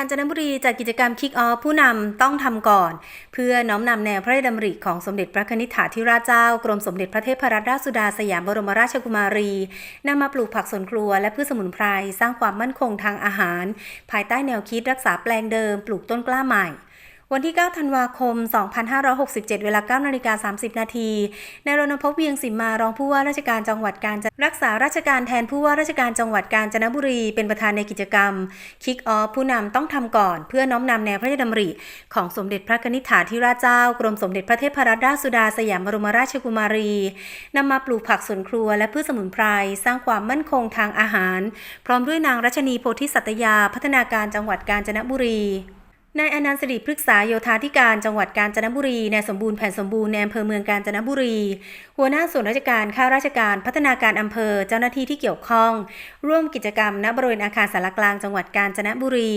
การจนบุรีจัดกิจกรรมคิกออฟผู้นำต้องทำก่อน เพื่อน้อมนำแนวพระราชดำริของสมเด็จพระนิธิถาธิราชเจ้ากรมสมเด็จพระเทพรัตนราชสุดาสยามบรมราชกุมารีนำมาปลูกผักสวนครัวและพืชสมุนไพรสร้างความมั่นคงทางอาหาร ภายใต้แนวคิดรักษาแปลงเดิม ปลูกต้นกล้าใหม่ วันที่ 9 ธันวาคม 2567 เวลา 9นาฬิกา 30 นาทีนายรณพงษ์เวียงสิมมารองผู้ว่าราชการจังหวัดกาญจนรักษาราชการแทนผู้ว่าราชการจังหวัดกาญจนบุรี เป็นประธานในกิจกรรม Kick Off ผู้นำต้องทำก่อน เพื่อน้อมนำแนวพระราชดำริ ของสมเด็จพระนิธิถาธิราชเจ้า กรมสมเด็จพระเทพรัตนราชสุดาสยามบรมราชกุมารีนำมาปลูกผักสวนครัวและพืชสมุนไพรสร้างความมั่นคงทางอาหาร พร้อมด้วยนางรัชนีโพธิสัตยาพัฒนาการจังหวัดกาญจนบุรี นายอนันต์สิริพฤกษาโยธาธิการจังหวัดกาญจนบุรีนายสมบูรณ์แผ่นสมบูรณ์ในอำเภอเมืองกาญจนบุรี หัวหน้าส่วนราชการข้าราชการพัฒนาการอำเภอเจ้าหน้าที่ที่เกี่ยวข้อง ร่วมกิจกรรมณบริเวณอาคารสารกลางจังหวัดกาญจนบุรี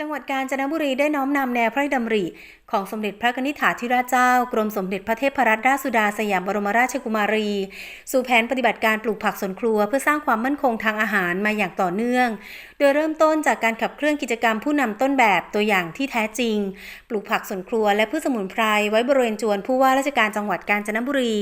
จังหวัดกาญจนบุรีได้น้อมนำแนวพระราชดำริ ของสมเด็จพระนิธิถาธิราชเจ้า กรมสมเด็จพระเทพรัตนราชสุดาสยามบรมราชกุมารี สู่แผนปฏิบัติการปลูกผักสวนครัว เพื่อสร้างความมั่นคงทางอาหารมาอย่างต่อเนื่อง โดยเริ่มต้นจากการขับเคลื่อนกิจกรรมผู้นำต้นแบบตัวอย่างที่แท้จริง ปลูกผักสวนครัว และพืชสมุนไพรไว้บริเวณจวนผู้ว่าราชการจังหวัดกาญจนบุรี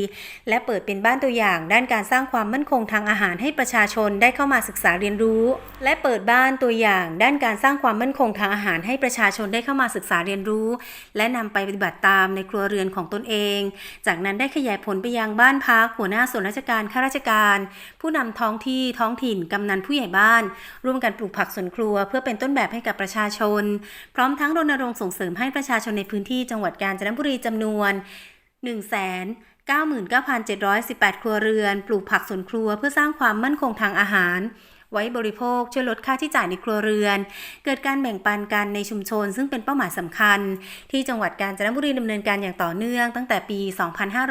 และเปิดเป็นบ้านตัวอย่าง ด้านการสร้างความมั่นคงทางอาหารให้ประชาชนได้เข้ามาศึกษาเรียนรู้ และเปิดบ้านตัวอย่าง ด้านการสร้างความมั่นคงทางอาหารให้ประชาชนได้เข้ามาศึกษาเรียนรู้ และนำไปปฏิบัติตามในครัวเรือนของตนเอง จากนั้นได้ขยายผลไปยังบ้านพักหัวหน้าส่วนราชการข้าราชการ ผู้นำท้องที่ท้องถิ่นกำนันผู้ใหญ่บ้าน ร่วมกันปลูกผักสวนครัว เพื่อเป็นต้นแบบให้กับประชาชน พร้อมทั้งรณรงค์ส่งเสริมให้ประชาชนในพื้นที่จังหวัดกาญจนบุรีจำนวน1 9 99,718 ครัวเรือน ปลูกผักสวนครัวเพื่อสร้างความมั่นคงทางอาหาร ไว้บริโภคช่วยลดค่าที่จ่ายในครัวเรือน เกิดการแบ่งปันกันในชุมชน ซึ่งเป็นเป้าหมายสำคัญ ที่จังหวัดกาญจนบุรีดำเนินการอย่างต่อเนื่อง ตั้งแต่ปี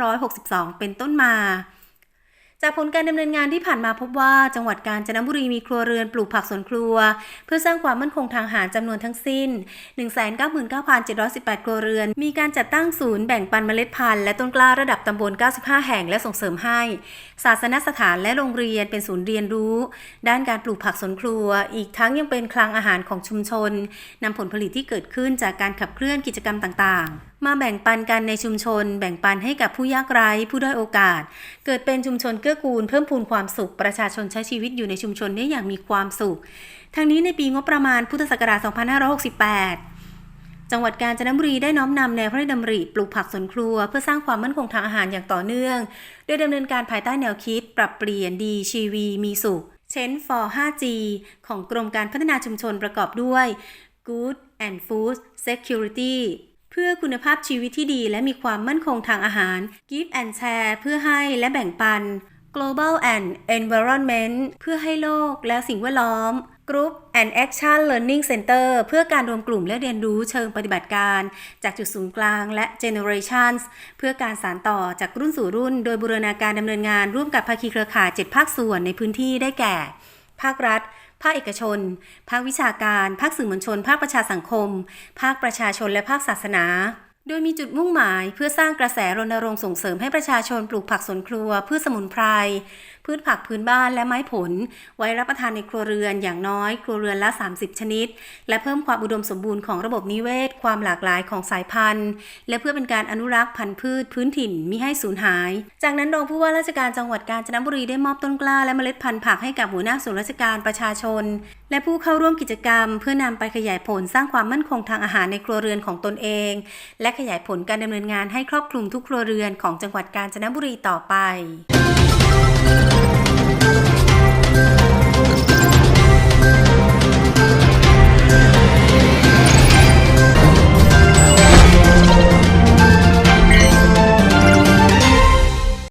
2562 เป็นต้นมา จากผลการดำเนินงานที่ผ่านมาพบว่าจังหวัดกาญจนบุรีมีครัวเรือนปลูกผักสวนครัว เพื่อสร้างความมั่นคงทางอาหารจำนวนทั้งสิ้น 199,718 ครัวเรือน มีการจัดตั้งศูนย์แบ่งปันเมล็ดพันธุ์และต้นกล้าระดับตำบล 95 แห่งและส่งเสริมให้ ศาสนสถานและโรงเรียนเป็นศูนย์เรียนรู้ ด้านการปลูกผักสวนครัว อีกทั้งยังเป็นคลังอาหารของชุมชนนำผลผลิตที่เกิดขึ้นจากการขับเคลื่อนกิจกรรมต่างๆ มาแบ่งปันกันในชุมชน แบ่งปันให้กับผู้ยากไร้ ผู้ด้อยโอกาส เกิดเป็นชุมชนเกื้อกูลเพิ่มพูนความสุข ประชาชนใช้ชีวิตอยู่ในชุมชนได้อย่างมีความสุข ทั้งนี้ในปีงบประมาณพุทธศักราช 2568จังหวัดกาญจนบุรีได้น้อมนำแนวพระราชดำริปลูกผักสวนครัว เพื่อสร้างความมั่นคงทางอาหารอย่างต่อเนื่อง โดยดำเนินการภายใต้แนวคิด ปรับเปลี่ยนดีชีวีมีสุข เช่น for 5G ของกรมการพัฒนาชุมชนประกอบด้วย Good and Food Security เพื่อคุณภาพชีวิตที่ดีและมีความมั่นคงทางอาหาร Give and Share เพื่อให้และแบ่งปัน Global and Environment เพื่อให้โลกและสิ่งแวดล้อม Group and Action Learning Center เพื่อการรวมกลุ่มและเรียนรู้เชิงปฏิบัติการ จากจุดศูนย์กลางและ Generations เพื่อการสานต่อจากรุ่นสู่รุ่น โดยบูรณาการดำเนินงานร่วมกับภาคีเครือข่าย7ภาคส่วนในพื้นที่ได้แก่ ภาครัฐ ภาคเอกชน ภาควิชาการ ภาคสื่อมวลชน ภาคประชาสังคม ภาคประชาชนและภาคศาสนา โดยมีจุดมุ่งหมายเพื่อสร้างกระแสรณรงค์ส่งเสริมให้ประชาชนปลูกผักสวนครัวพืชสมุนไพรพืชผักพื้นบ้านและไม้ผล ไว้รับประทานในครัวเรือนอย่างน้อย ครัวเรือนละ 30 ชนิด และเพิ่มความอุดมสมบูรณ์ของระบบนิเวศ ความหลากหลายของสายพันธุ์ และเพื่อเป็นการอนุรักษ์พันธุ์พืชพื้นถิ่นมิให้สูญหาย จากนั้นรองผู้ว่าราชการจังหวัดกาญจนบุรีได้มอบต้นกล้าและเมล็ดพันธุ์ผักให้กับหัวหน้าส่วนราชการประชาชน และผู้เข้าร่วมกิจกรรม เพื่อนำไปขยายผลสร้างความมั่นคงทางอาหารในครัวเรือนของตนเอง และขยายผลการดำเนินงานให้ครอบคลุมทุกครัวเรือนของจังหวัดกาญจนบุรีต่อไป Thank you.